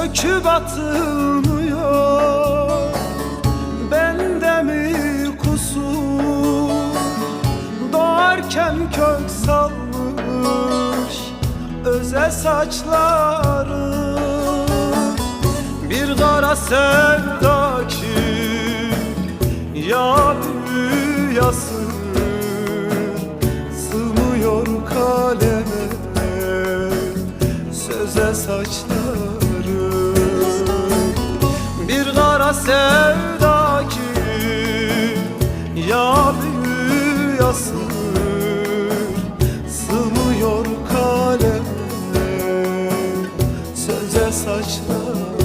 söküp atılmıyor. Bende mi kusur? Doğarken kök salmış Öze saçları. Bir kara sevda ki Ya büyüyasın Sığmıyor kaleme Söze saçları Ya büyüyasın Sığmıyor kaleme. Söze saçları